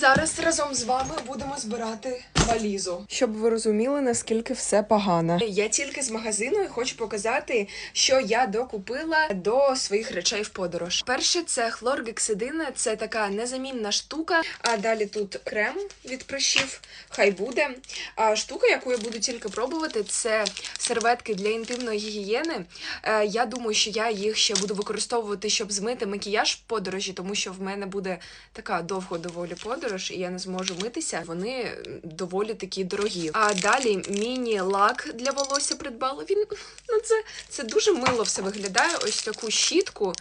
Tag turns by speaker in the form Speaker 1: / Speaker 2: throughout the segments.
Speaker 1: Зараз разом з вами будемо збирати валізу, щоб ви розуміли, наскільки все погано. Я тільки з магазину і хочу показати, що я докупила до своїх речей в подорож. Перше, це хлоргексидин, це така незамінна штука. А далі тут крем від прищів, хай буде. А штука, яку я буду тільки пробувати, це серветки для інтимної гігієни. Е, Я думаю, що я їх ще буду використовувати, щоб змити макіяж в подорожі, тому що в мене буде така довго доволі подорож, і я не зможу митися. Вони м, доволі такі дорогі. А далі міні-лак для волосся придбала. Він ну це, це дуже мило все виглядає. Ось таку щітку.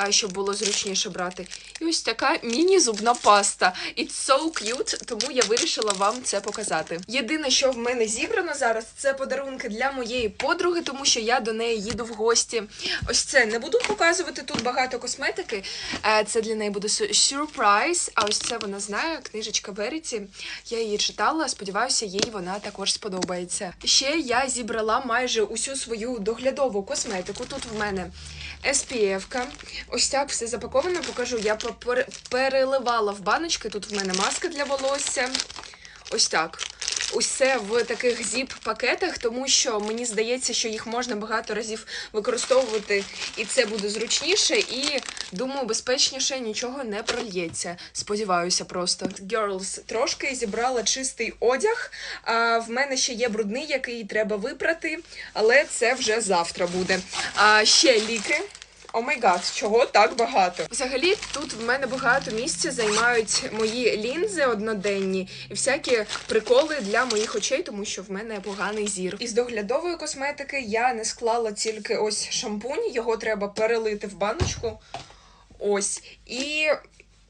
Speaker 1: А щоб було зручніше брати. І ось така міні-зубна паста. It's so cute, тому я вирішила вам це показати. Єдине, що в мене зібрано зараз, це подарунки для моєї подруги, тому що я до неї їду в гості. Ось це не буду показувати тут багато косметики. Е, Це для неї буде сю- сюрприз. А ось це вона знає, книжечка Веріті. Я її читала. Сподіваюся, їй вона також сподобається. Ще я зібрала майже усю свою доглядову косметику. Тут в мене SPF-ка. Ось так все запаковано. Покажу. Я переливала в баночки. Тут в мене маска для волосся. Ось так. Усе в таких зіп-пакетах, тому що мені здається, що їх можна багато разів використовувати, і це буде зручніше, і думаю, безпечніше нічого не прольється. Сподіваюся, просто Girls, трошки зібрала чистий одяг. А в мене ще є брудний, який треба випрати, але це вже завтра буде. А ще ліки. О май гад, чого так багато? Взагалі, тут в мене багато місця займають мої лінзи одноденні і всякі приколи для моїх очей, тому що в мене поганий зір. Із доглядової косметики я не склала тільки ось шампунь, його треба перелити в баночку. Ось. І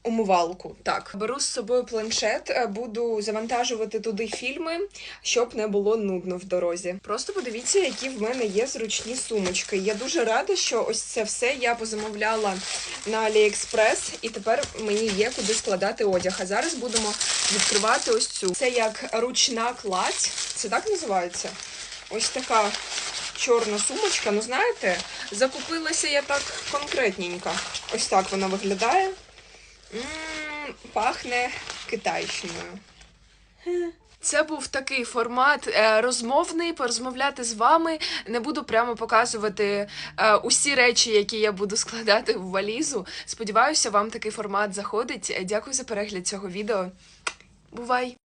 Speaker 1: умивалку. Так, беру з собою планшет, е, буду завантажувати туди фільми, щоб не було нудно в дорозі. Просто подивіться, які в мене є зручні сумочки. Я дуже рада, що ось це все я позамовляла на AliExpress, і тепер мені є куди складати одяг. А зараз будемо відкривати ось цю. Це як ручна кладь. Це так називається? Ось така чорна сумочка. Ну знаєте, закупилася я так конкретненько. Ось так вона виглядає. Пахне китайщиною. Це був такий формат е, розмовний, порозмовляти з вами. Не буду прямо показувати е, усі речі, які я буду складати в валізу. Сподіваюся, вам такий формат заходить. Дякую за перегляд цього відео. Бувай!